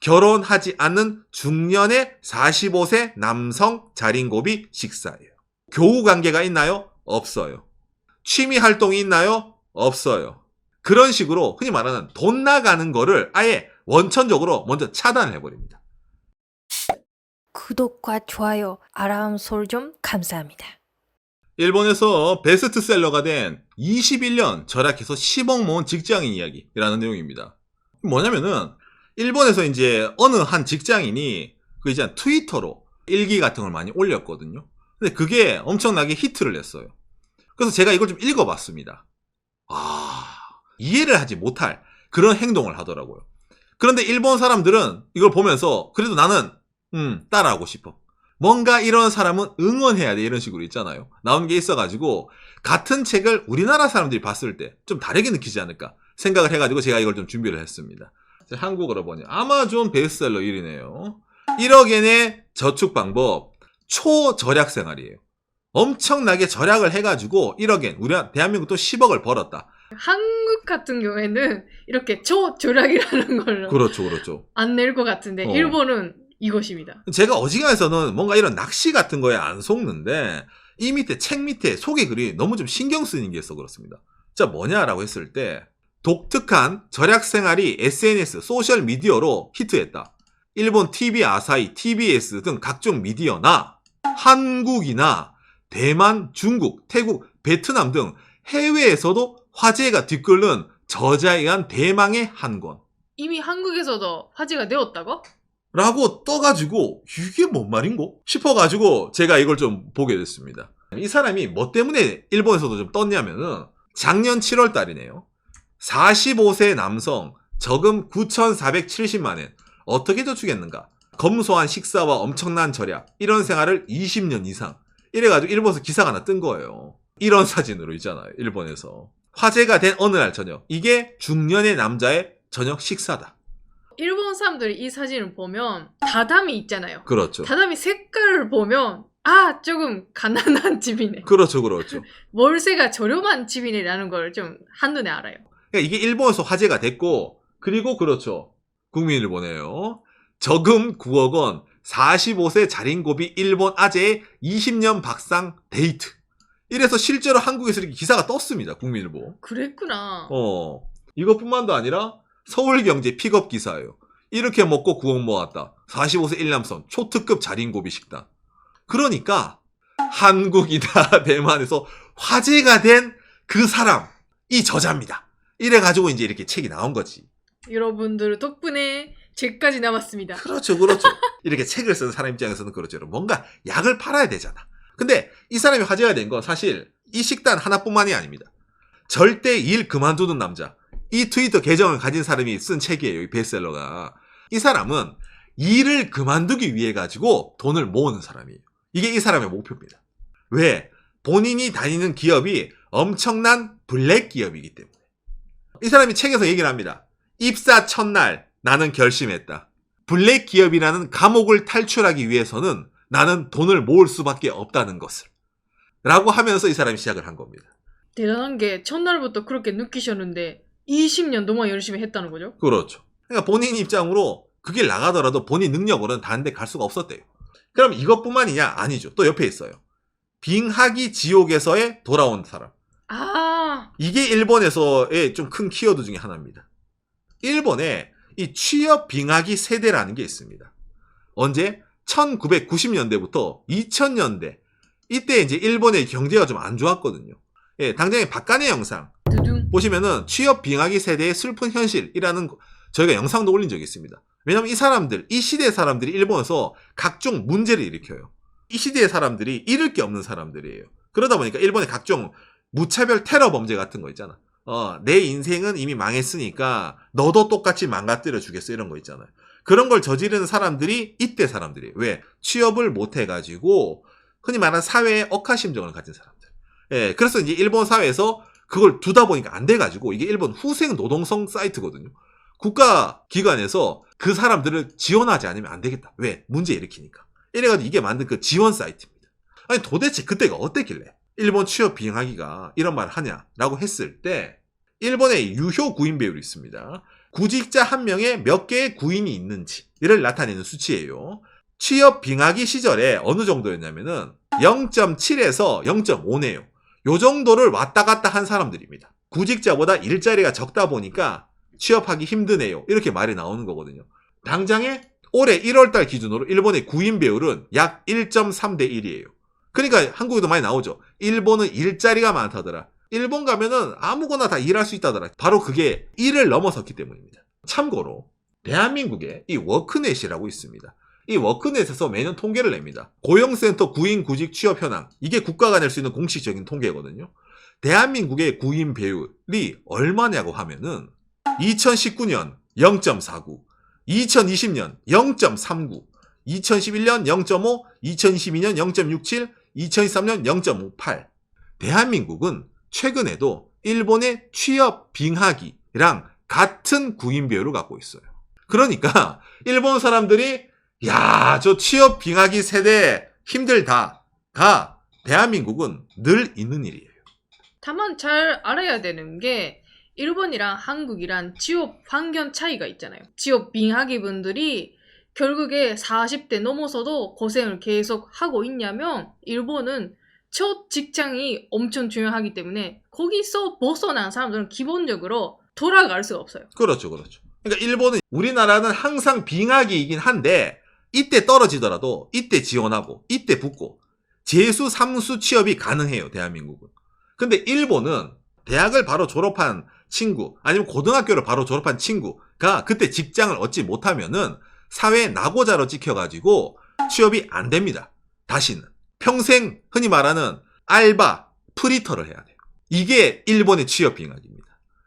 결혼하지 않는 중년의 45세 남성 자린고비 식사예요. 교우 관계가 있나요? 없어요. 취미 활동이 있나요? 없어요. 그런 식으로 흔히 말하는 돈 나가는 거를 아예 원천적으로 먼저 차단을 해버립니다. 구독과 좋아요, 알람 설정 감사합니다. 일본에서 베스트셀러가 된 21년 절약해서 10억 모은 직장인 이야기라는 내용입니다. 뭐냐면은 일본에서 이제 어느 한 직장인이 그 이제 트위터로 일기 같은 걸 많이 올렸거든요. 근데 그게 엄청나게 히트를 냈어요. 그래서 제가 이걸 좀 읽어봤습니다. 아, 이해를 하지 못할 그런 행동을 하더라고요. 그런데 일본 사람들은 이걸 보면서 그래도 나는 음, 따라하고 싶어. 뭔가 이런 사람은 응원해야 돼 이런 식으로 있잖아요. 나온 게 있어가지고 같은 책을 우리나라 사람들이 봤을 때 좀 다르게 느끼지 않을까 생각을 해가지고 제가 이걸 좀 준비를 했습니다. 한국어로 보니 아마존 베스트셀러 1위네요. 1억엔의 저축 방법 초절약 생활이에요. 엄청나게 절약을 해가지고 1억엔 우리 대한민국도 10억을 벌었다. 한국 같은 경우에는 이렇게 초절약이라는 걸안 그렇죠, 그렇죠. 낼것 같은데 어. 일본은 이것입니다. 제가 어지간해서는 뭔가 이런 낚시 같은 거에 안 속는데 이 밑에 책 밑에 소개 글이 너무 좀 신경 쓰이는 게 있어 그렇습니다. 자 뭐냐라고 했을 때 독특한 절약 생활이 SNS 소셜 미디어로 히트했다. 일본 TV 아사히, TBS 등 각종 미디어나 한국이나 대만, 중국, 태국, 베트남 등 해외에서도 화제가 뒤끓는 저자에 의한 대망의 한 권. 이미 한국에서도 화제가 되었다고? 라고 떠가지고 이게 뭔 말인고? 싶어가지고 제가 이걸 좀 보게 됐습니다. 이 사람이 뭐 때문에 일본에서도 좀 떴냐면은 작년 7월 달이네요. 45세 남성 저금 9,470만엔 어떻게 저축했는가? 검소한 식사와 엄청난 절약 이런 생활을 20년 이상 이래가지고 일본에서 기사가 하나 뜬 거예요. 이런 사진으로 있잖아요. 일본에서 화제가 된 어느 날 저녁 이게 중년의 남자의 저녁 식사다. 일본 사람들이 이 사진을 보면 다담이 있잖아요. 그렇죠. 다담이 색깔을 보면 아 조금 가난한 집이네. 그렇죠, 그렇죠. 월세가 저렴한 집이네라는 걸 좀 한눈에 알아요. 그러니까 이게 일본에서 화제가 됐고, 그리고 그렇죠. 국민일보네요. 저금 9억 원, 45세 자린고비 일본 아재의 20년 박상 데이트. 이래서 실제로 한국에서 이렇게 기사가 떴습니다. 국민일보. 그랬구나. 어. 이것뿐만도 아니라 서울경제 픽업 기사예요. 이렇게 먹고 9억 모았다. 45세 일남선 초특급 자린고비 식단. 그러니까 한국이나 대만에서 화제가 된 그 사람, 이 저자입니다. 이래 가지고 이제 이렇게 책이 나온 거지. 여러분들 덕분에 책까지 남았습니다. 그렇죠, 그렇죠. 이렇게 책을 쓰는 사람 입장에서는 그렇죠. 뭔가 약을 팔아야 되잖아. 근데 이 사람이 화제가 된 건 사실 이 식단 하나뿐만이 아닙니다. 절대 일 그만두는 남자. 이 트위터 계정을 가진 사람이 쓴 책이에요. 이 베스트셀러가. 이 사람은 일을 그만두기 위해 가지고 돈을 모으는 사람이에요. 이게 이 사람의 목표입니다. 왜? 본인이 다니는 기업이 엄청난 블랙 기업이기 때문에. 이 사람이 책에서 얘기를 합니다. 입사 첫날 나는 결심했다. 블랙 기업이라는 감옥을 탈출하기 위해서는 나는 돈을 모을 수밖에 없다는 것을. 라고 하면서 이 사람이 시작을 한 겁니다. 대단한 게 첫날부터 그렇게 느끼셨는데 20년 동안 열심히 했다는 거죠? 그렇죠. 그러니까 본인 입장으로 그 길 나가더라도 본인 능력으로는 다른 데 갈 수가 없었대요. 그럼 이것뿐만이냐? 아니죠. 또 옆에 있어요. 빙하기 지옥에서의 돌아온 사람. 아, 이게 일본에서의 좀 큰 키워드 중에 하나입니다. 일본에 이 취업 빙하기 세대라는 게 있습니다. 언제? 1990년대부터 2000년대. 이때 이제 일본의 경제가 좀 안 좋았거든요. 예, 당장의 박간의 영상 두둥. 보시면은 취업 빙하기 세대의 슬픈 현실이라는 거- 저희가 영상도 올린 적이 있습니다. 왜냐면 이 사람들, 이 시대 사람들이 일본에서 각종 문제를 일으켜요. 이 시대의 사람들이 잃을 게 없는 사람들이에요. 그러다 보니까 일본의 각종 무차별 테러 범죄 같은 거 있잖아. 어, 내 인생은 이미 망했으니까 너도 똑같이 망가뜨려 주겠어 이런 거 있잖아요. 그런 걸 저지르는 사람들이 이때 사람들이에요. 왜? 취업을 못 해가지고 흔히 말하는 사회의 억하심정을 가진 사람들. 예, 그래서 이제 일본 사회에서 그걸 두다 보니까 안 돼가지고 이게 일본 후생 노동성 사이트거든요. 국가 기관에서 그 사람들을 지원하지 않으면 안 되겠다. 왜? 문제 일으키니까. 이래가지고 이게 만든 그 지원 사이트입니다. 아니 도대체 그때가 어땠길래 일본 취업 비행하기가 이런 말을 하냐라고 했을 때 일본의 유효 구인 배율이 있습니다. 구직자 한 명에 몇 개의 구인이 있는지를 나타내는 수치예요. 취업 빙하기 시절에 어느 정도였냐면은 0.7에서 0.5네요. 요 정도를 왔다 갔다 한 사람들입니다. 구직자보다 일자리가 적다 보니까 취업하기 힘드네요. 이렇게 말이 나오는 거거든요. 당장에 올해 1월달 기준으로 일본의 구인 배율은 약 1.3대 1이에요. 그러니까 한국에도 많이 나오죠. 일본은 일자리가 많다더라. 일본 가면은 아무거나 다 일할 수 있다더라. 바로 그게 1을 넘어섰기 때문입니다. 참고로 대한민국에 이 워크넷이라고 있습니다. 이 워크넷에서 매년 통계를 냅니다. 고용센터 구인 구직 취업 현황. 이게 국가가 낼 수 있는 공식적인 통계거든요. 대한민국의 구인 배율이 얼마냐고 하면은 2019년 0.49, 2020년 0.39, 2011년 0.5, 2022년 0.67, 2023년 0.58. 대한민국은 최근에도 일본의 취업 빙하기랑 같은 구인 배율을 갖고 있어요. 그러니까 일본 사람들이 야, 저 취업 빙하기 세대 힘들다가 대한민국은 늘 있는 일이에요. 다만 잘 알아야 되는 게 일본이랑 한국이랑 취업 환경 차이가 있잖아요. 취업 빙하기 분들이 결국에 40대 넘어서도 고생을 계속 하고 있냐면 일본은 첫 직장이 엄청 중요하기 때문에 거기서 벗어난 사람들은 기본적으로 돌아갈 수가 없어요. 그렇죠, 그렇죠. 그러니까 일본은 우리나라는 항상 빙하기이긴 한데 이때 떨어지더라도 이때 지원하고 이때 붙고 재수 삼수 취업이 가능해요 대한민국은. 근데 일본은 대학을 바로 졸업한 친구 아니면 고등학교를 바로 졸업한 친구가 그때 직장을 얻지 못하면은 사회 낙오자로 찍혀가지고 취업이 안 됩니다. 다시는 평생 흔히 말하는 알바 프리터를 해야 돼요. 이게 일본의 취업 빙하기입니다.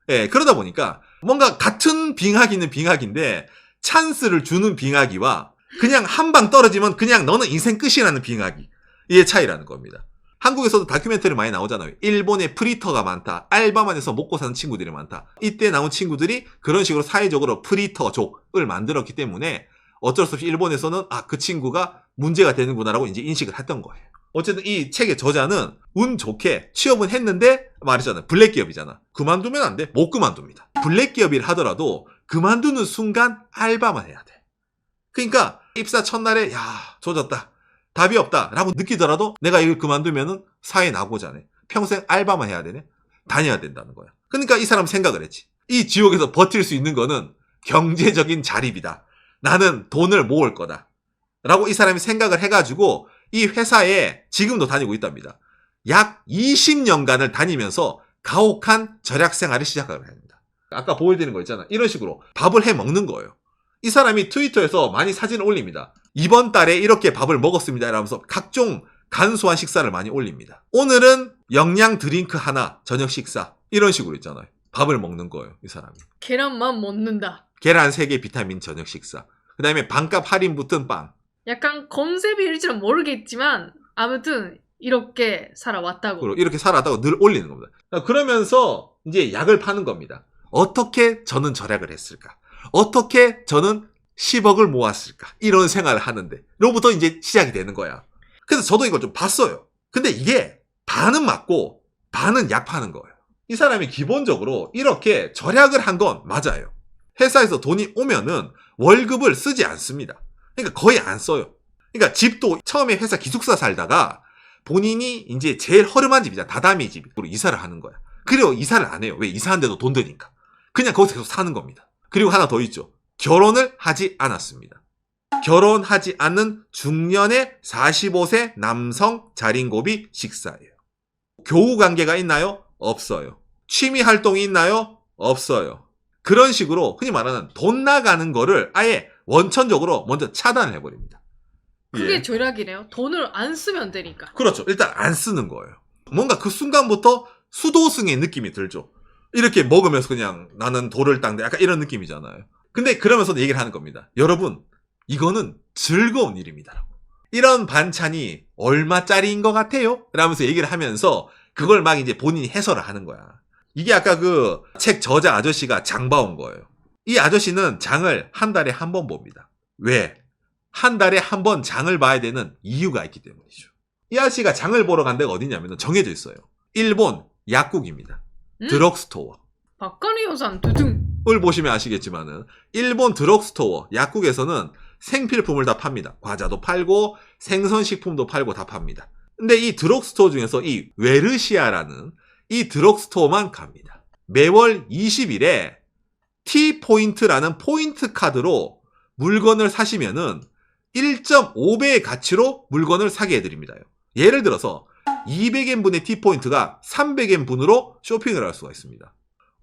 예, 그러다 보니까 뭔가 같은 빙하기는 빙하기인데 찬스를 주는 빙하기와 그냥 한 방 떨어지면 그냥 너는 인생 끝이라는 빙하기 이의 차이라는 겁니다. 한국에서도 다큐멘터리 많이 나오잖아요. 일본에 프리터가 많다. 알바만 해서 먹고 사는 친구들이 많다. 이때 나온 친구들이 그런 식으로 사회적으로 프리터족을 만들었기 때문에 어쩔 수 없이 일본에서는 아, 그 친구가 문제가 되는구나라고 이제 인식을 했던 거예요. 어쨌든 이 책의 저자는 운 좋게 취업은 했는데 말했잖아. 블랙 기업이잖아. 그만두면 안 돼. 못 그만둡니다. 블랙 기업일 하더라도 그만두는 순간 알바만 해야 돼. 그러니까 입사 첫날에 야 조졌다. 답이 없다. 라고 느끼더라도 내가 이걸 그만두면은 사회 나고자네. 평생 알바만 해야 되네. 다녀야 된다는 거야. 그러니까 이 사람 생각을 했지. 이 지옥에서 버틸 수 있는 거는 경제적인 자립이다. 나는 돈을 모을 거다. 라고 이 사람이 생각을 해가지고 이 회사에 지금도 다니고 있답니다. 약 20년간을 다니면서 가혹한 절약 생활을 시작하게 합니다. 아까 보여드리는 거 있잖아. 이런 식으로 밥을 해 먹는 거예요. 이 사람이 트위터에서 많이 사진을 올립니다. 이번 달에 이렇게 밥을 먹었습니다. 이러면서 각종 간소한 식사를 많이 올립니다. 오늘은 영양 드링크 하나, 저녁 식사. 이런 식으로 있잖아요. 밥을 먹는 거예요. 이 사람이. 계란만 먹는다. 계란 3개 비타민 저녁 식사. 그 다음에 반값 할인 붙은 빵. 약간 컨셉일지는 모르겠지만 아무튼 이렇게 살아왔다고. 이렇게 살아다가 늘 올리는 겁니다. 그러면서 이제 약을 파는 겁니다. 어떻게 저는 절약을 했을까? 어떻게 저는 10억을 모았을까? 이런 생활을 하는데. 로부터 이제 시작이 되는 거야. 그래서 저도 이걸 좀 봤어요. 근데 이게 반은 맞고 반은 약 파는 거예요. 이 사람이 기본적으로 이렇게 절약을 한 건 맞아요. 회사에서 돈이 오면은 월급을 쓰지 않습니다. 그러니까 거의 안 써요. 그러니까 집도 처음에 회사 기숙사 살다가 본인이 이제 제일 허름한 집이잖아. 다다미 집으로 이사를 하는 거야. 그리고 이사를 안 해요. 왜? 이사하는데도 돈 드니까. 그냥 거기서 계속 사는 겁니다. 그리고 하나 더 있죠. 결혼을 하지 않았습니다. 결혼하지 않는 중년의 45세 남성 자린고비 식사예요. 교우 관계가 있나요? 없어요. 취미 활동이 있나요? 없어요. 그런 식으로 흔히 말하는 돈 나가는 거를 아예 원천적으로 먼저 차단을 해버립니다. 그게 예. 절약이네요. 돈을 안 쓰면 되니까. 그렇죠. 일단 안 쓰는 거예요. 뭔가 그 순간부터 수도승의 느낌이 들죠. 이렇게 먹으면서 그냥 나는 돌을 닦는다. 약간 이런 느낌이잖아요. 근데 그러면서도 얘기를 하는 겁니다. 여러분, 이거는 즐거운 일입니다. 이런 반찬이 얼마짜리인 것 같아요? 라면서 얘기를 하면서 그걸 막 이제 본인이 해설을 하는 거야. 이게 아까 그 책 저자 아저씨가 장 봐온 거예요. 이 아저씨는 장을 한 달에 한 번 봅니다. 왜? 한 달에 한 번 장을 봐야 되는 이유가 있기 때문이죠. 이 아저씨가 장을 보러 간 데가 어디냐면 정해져 있어요. 일본 약국입니다. 음? 드럭스토어. 박간의予算 두둥. 을 보시면 아시겠지만은 일본 드럭스토어 약국에서는 생필품을 다 팝니다. 과자도 팔고 생선식품도 팔고 다 팝니다. 근데 이 드럭스토어 중에서 이 웨르시아라는 이 드럭스토어만 갑니다. 매월 20일에 T포인트라는 포인트 카드로 물건을 사시면은 1.5배의 가치로 물건을 사게 해드립니다. 예를 들어서 200엔 분의 T포인트가 300엔 분으로 쇼핑을 할 수가 있습니다.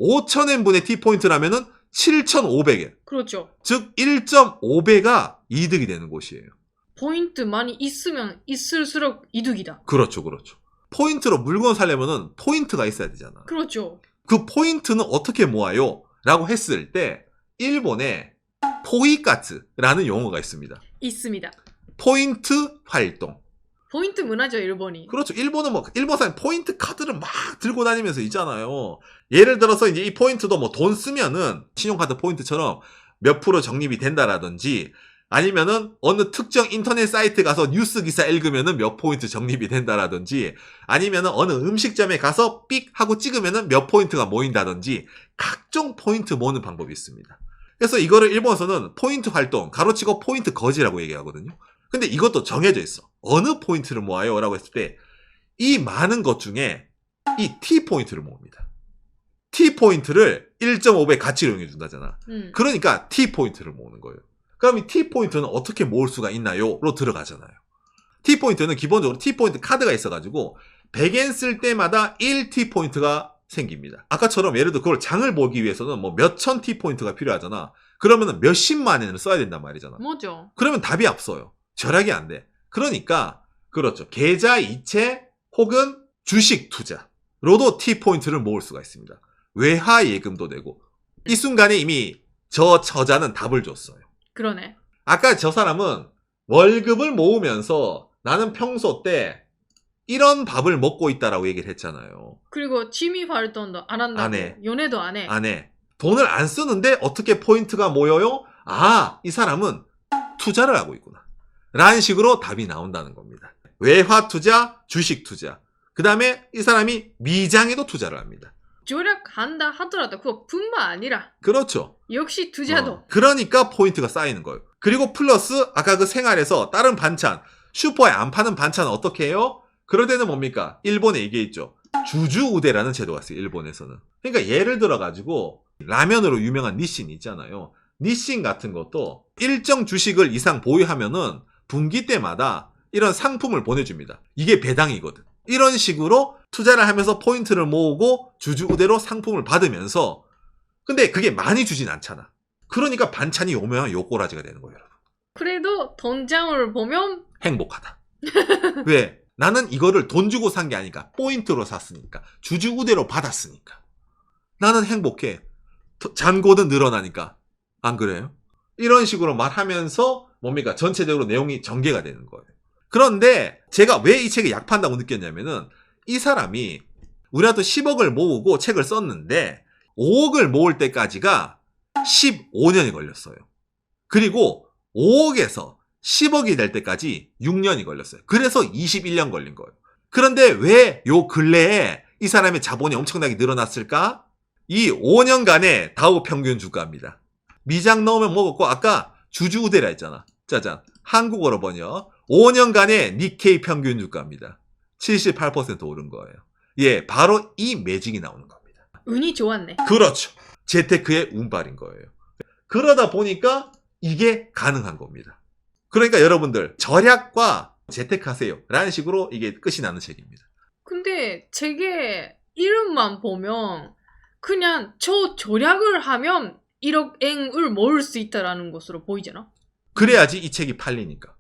5,000엔 분의 T포인트라면 은 7,500엔. 그렇죠. 즉 1.5배가 이득이 되는 곳이에요. 포인트 많이 있으면 있을수록 이득이다. 그렇죠, 그렇죠. 포인트로 물건 사려면은 포인트가 있어야 되잖아. 그렇죠. 그 포인트는 어떻게 모아요? 라고 했을 때 일본에 포이카츠라는 용어가 있습니다. 있습니다. 포인트 활동. 포인트 문화죠, 일본이. 그렇죠. 일본은 뭐 일본 사람 포인트 카드를 막 들고 다니면서 있잖아요. 예를 들어서 이제 이 포인트도 뭐 돈 쓰면은 신용카드 포인트처럼 몇 프로 적립이 된다라든지 아니면은 어느 특정 인터넷 사이트 가서 뉴스 기사 읽으면은 몇 포인트 적립이 된다라든지 아니면은 어느 음식점에 가서 삑 하고 찍으면은 몇 포인트가 모인다든지 각종 포인트 모으는 방법이 있습니다. 그래서 이거를 일본에서는 포인트 활동, 가로치고 포인트 거지라고 얘기하거든요. 근데 이것도 정해져 있어. 어느 포인트를 모아요? 라고 했을 때, 이 많은 것 중에 이 T 포인트를 모읍니다. T 포인트를 1.5배 가치로 이용해 준다잖아. 음. 그러니까 T 포인트를 모으는 거예요. 그럼 이 T 포인트는 어떻게 모을 수가 있나요? 로 들어가잖아요. T 포인트는 기본적으로 T 포인트 카드가 있어가지고 100엔 쓸 때마다 1T 포인트가 생깁니다. 아까처럼 예를 들어 그걸 장을 보기 위해서는 뭐 몇천 T 포인트가 필요하잖아. 그러면은 몇십만 엔을 써야 된단 말이잖아. 뭐죠? 그러면 답이 없어요. 절약이 안 돼. 그러니까 그렇죠. 계좌 이체 혹은 주식 투자로도 T 포인트를 모을 수가 있습니다. 외화 예금도 되고 이 순간에 이미 저 저자는 답을 줬어요. 그러네. 아까 저 사람은 월급을 모으면서 나는 평소 때 이런 밥을 먹고 있다라고 얘기를 했잖아요. 그리고 취미 활동도 안 한다고. 안 해. 연애도 안 해. 안에 돈을 안 쓰는데 어떻게 포인트가 모여요? 아, 이 사람은 투자를 하고 있구나. 라는 식으로 답이 나온다는 겁니다. 외화 투자, 주식 투자. 그 다음에 이 사람이 미장에도 투자를 합니다. 조력한다 하더라도 그거 뿐만 아니라 그렇죠. 역시 투자도 어, 그러니까 포인트가 쌓이는 거예요. 그리고 플러스 아까 그 생활에서 다른 반찬, 슈퍼에 안 파는 반찬은 어떻게 해요? 그럴 때는 뭡니까? 일본에 이게 있죠. 주주 우대라는 제도가 있어요. 일본에서는. 그러니까 예를 들어 가지고 라면으로 유명한 니신 있잖아요. 니신 같은 것도 일정 주식을 이상 보유하면은 분기 때마다 이런 상품을 보내줍니다. 이게 배당이거든. 이런 식으로 투자를 하면서 포인트를 모으고 주주 우대로 상품을 받으면서 근데 그게 많이 주진 않잖아. 그러니까 반찬이 오면 요꼬라지가 되는 거예요, 여러분. 그래도 돈장을 보면 행복하다. 왜? 나는 이거를 돈 주고 산 게 아니까. 포인트로 샀으니까. 주주 우대로 받았으니까. 나는 행복해. 더- 잔고는 늘어나니까. 안 그래요? 이런 식으로 말하면서 뭡니까? 전체적으로 내용이 전개가 되는 거예요. 그런데 제가 왜 이 책에 약판다고 느꼈냐면은 이 사람이 우리나라도 10억을 모으고 책을 썼는데 5억을 모을 때까지가 15년이 걸렸어요. 그리고 5억에서 10억이 될 때까지 6년이 걸렸어요. 그래서 21년 걸린 거예요. 그런데 왜 요 근래에 이 사람의 자본이 엄청나게 늘어났을까? 이 5년간의 다우 평균 주가입니다. 미장 넣으면 먹었고 아까 주주우대라 했잖아. 짜잔. 한국어로 번역. 5년간의 니케이 평균 주가입니다. 78% 오른 거예요. 예, 바로 이 매직이 나오는 겁니다. 운이 좋았네. 그렇죠. 재테크의 운빨인 거예요. 그러다 보니까 이게 가능한 겁니다. 그러니까 여러분들 절약과 재테크하세요. 라는 식으로 이게 끝이 나는 책입니다. 근데 책의 이름만 보면 그냥 저 조략을 하면 1억엔을 모을 수 있다라는 것으로 보이잖아. 그래야지 이 책이 팔리니까.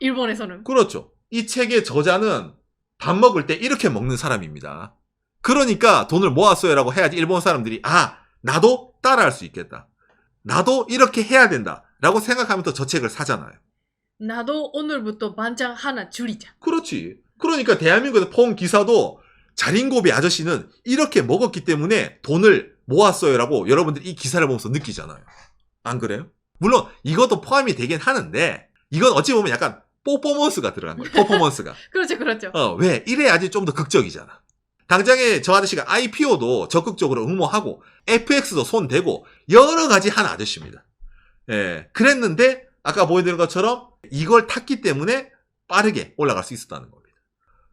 일본에서는. 그렇죠. 이 책의 저자는 밥 먹을 때 이렇게 먹는 사람입니다. 그러니까 돈을 모았어요라고 해야지 일본 사람들이 아 나도 따라할 수 있겠다. 나도 이렇게 해야 된다. 라고 생각하면서 저 책을 사잖아요. 나도 오늘부터 반장 하나 줄이자. 그렇지. 그러니까 대한민국에서 폰 기사도 자린고비 아저씨는 이렇게 먹었기 때문에 돈을 모았어요라고 여러분들이 이 기사를 보면서 느끼잖아요. 안 그래요? 물론 이것도 포함이 되긴 하는데 이건 어찌 보면 약간 퍼포먼스가 들어간 거예요. 퍼포먼스가. 그렇죠, 그렇죠. 어, 왜? 이래야지 좀 더 극적이잖아. 당장에 저 아저씨가 IPO도 적극적으로 응모하고 FX도 손대고 여러 가지 한 아저씨입니다. 예, 그랬는데 아까 보여드린 것처럼 이걸 탔기 때문에 빠르게 올라갈 수 있었다는 겁니다.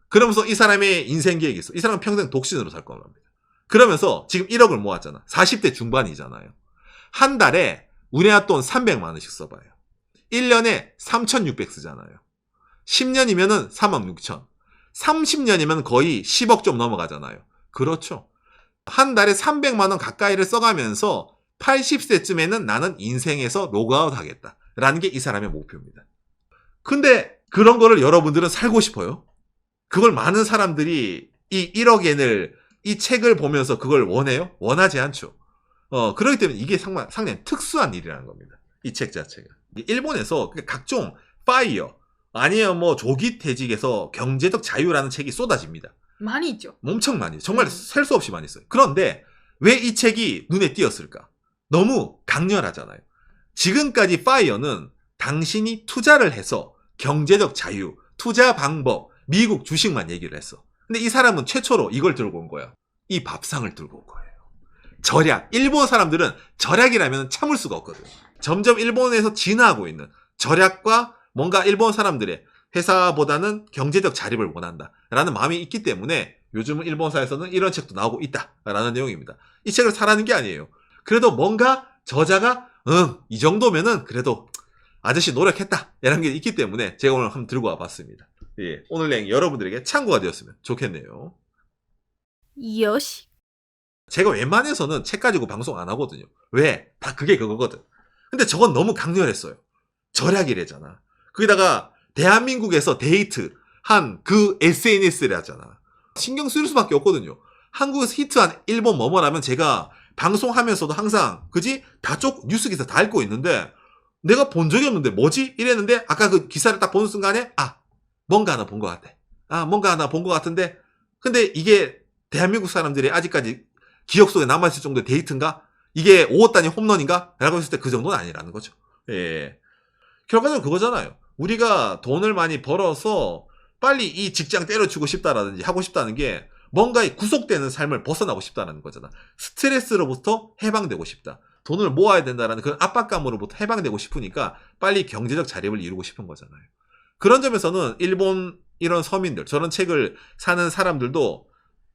그러면서 이 사람의 인생 계획이 있어. 이 사람은 평생 독신으로 살 겁니다. 그러면서 지금 1억을 모았잖아. 40대 중반이잖아요. 한 달에 우리나라 돈 300만 원씩 써봐요. 1년에 3,600 쓰잖아요. 10년이면은 3만 6천. 30년이면 거의 10억 좀 넘어가잖아요. 그렇죠. 한 달에 300만 원 가까이를 써가면서 80세쯤에는 나는 인생에서 로그아웃 하겠다. 라는 게 이 사람의 목표입니다. 근데 그런 거를 여러분들은 살고 싶어요? 그걸 많은 사람들이 이 1억 엔을 이 책을 보면서 그걸 원해요? 원하지 않죠. 어, 그렇기 때문에 이게 상당히 특수한 일이라는 겁니다. 이 책 자체가. 일본에서 그 각종 파이어, 아니면 뭐 조기 퇴직에서 경제적 자유라는 책이 쏟아집니다. 많이 있죠. 엄청 많이, 정말 음. 셀수 없이 많이 있어요. 그런데 왜 이 책이 눈에 띄었을까? 너무 강렬하잖아요. 지금까지 파이어는 당신이 투자를 해서 경제적 자유, 투자 방법, 미국 주식만 얘기를 했어. 근데 이 사람은 최초로 이걸 들고 온 거야. 이 밥상을 들고 온 거예요. 절약. 일본 사람들은 절약이라면 참을 수가 없거든. 점점 일본에서 진화하고 있는 절약과 뭔가 일본 사람들의 회사보다는 경제적 자립을 원한다. 라는 마음이 있기 때문에 요즘은 일본사에서는 이런 책도 나오고 있다. 라는 내용입니다. 이 책을 사라는 게 아니에요. 그래도 뭔가 저자가, 응, 이 정도면은 그래도 아저씨 노력했다. 이런 게 있기 때문에 제가 오늘 한번 들고 와봤습니다. 예, 오늘 내용 여러분들에게 참고가 되었으면 좋겠네요. 요시. 제가 웬만해서는 책 가지고 방송 안 하거든요. 왜? 다 그게 그거거든. 근데 저건 너무 강렬했어요. 절약이래잖아. 거기다가 대한민국에서 데이트 한 그 SNS를 하잖아. 신경 쓸 수밖에 없거든요. 한국에서 히트한 일본 뭐뭐라면 제가 방송하면서도 항상 그지 다쪽 뉴스 기사 다 읽고 있는데 내가 본 적이 없는데 뭐지 이랬는데 아까 그 기사를 딱 보는 순간에 아 뭔가 하나 본 것 같아. 아 뭔가 하나 본 것 같은데 근데 이게 대한민국 사람들이 아직까지 기억 속에 남아있을 정도의 데이트인가? 이게 5억 단위 홈런인가? 라고 했을 때 그 정도는 아니라는 거죠. 예. 결과적으로 그거잖아요. 우리가 돈을 많이 벌어서 빨리 이 직장 때려치고 싶다라든지 하고 싶다는 게 뭔가 이 구속되는 삶을 벗어나고 싶다는 거잖아. 스트레스로부터 해방되고 싶다. 돈을 모아야 된다라는 그런 압박감으로부터 해방되고 싶으니까 빨리 경제적 자립을 이루고 싶은 거잖아요. 그런 점에서는 일본 이런 서민들, 저런 책을 사는 사람들도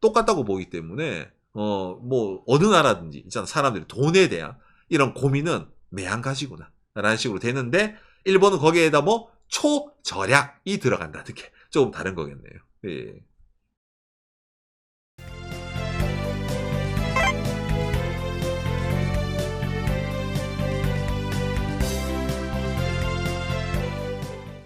똑같다고 보기 때문에 어 뭐 어느 나라든지 있잖아 사람들이 돈에 대한 이런 고민은 매한가지구나 라는 식으로 되는데 일본은 거기에다 뭐 초절약이 들어간다는 게 조금 다른 거겠네요. 예.